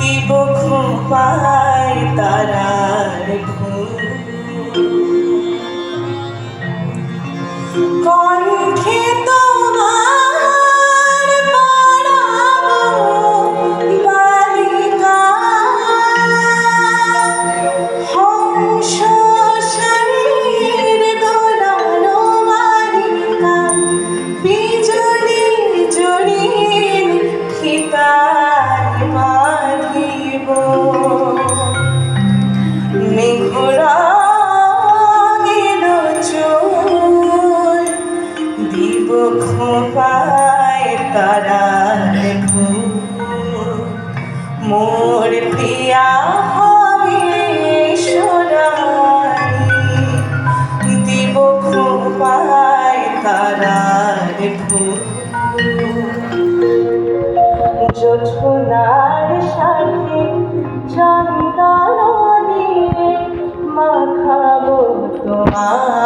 দিব খোপায় তারার ঘুম খোপায় দেখো, মোর প্রিয়া হবে সোনারি দিব খোপায় তারা দেখো। জোছনার সাথে চন্দন দিয়ে মাখাবো তোমার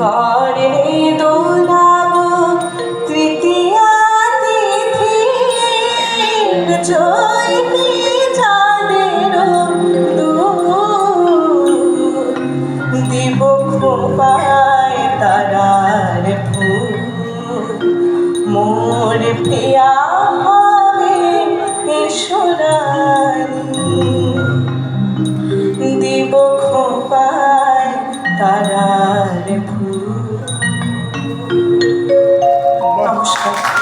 করেনি দোলাব তৃতীয়া তিথি। চৈতি চাঁদের দিব খোপায় তারার ফুল। মোর প্রিয়া Vamos cantar.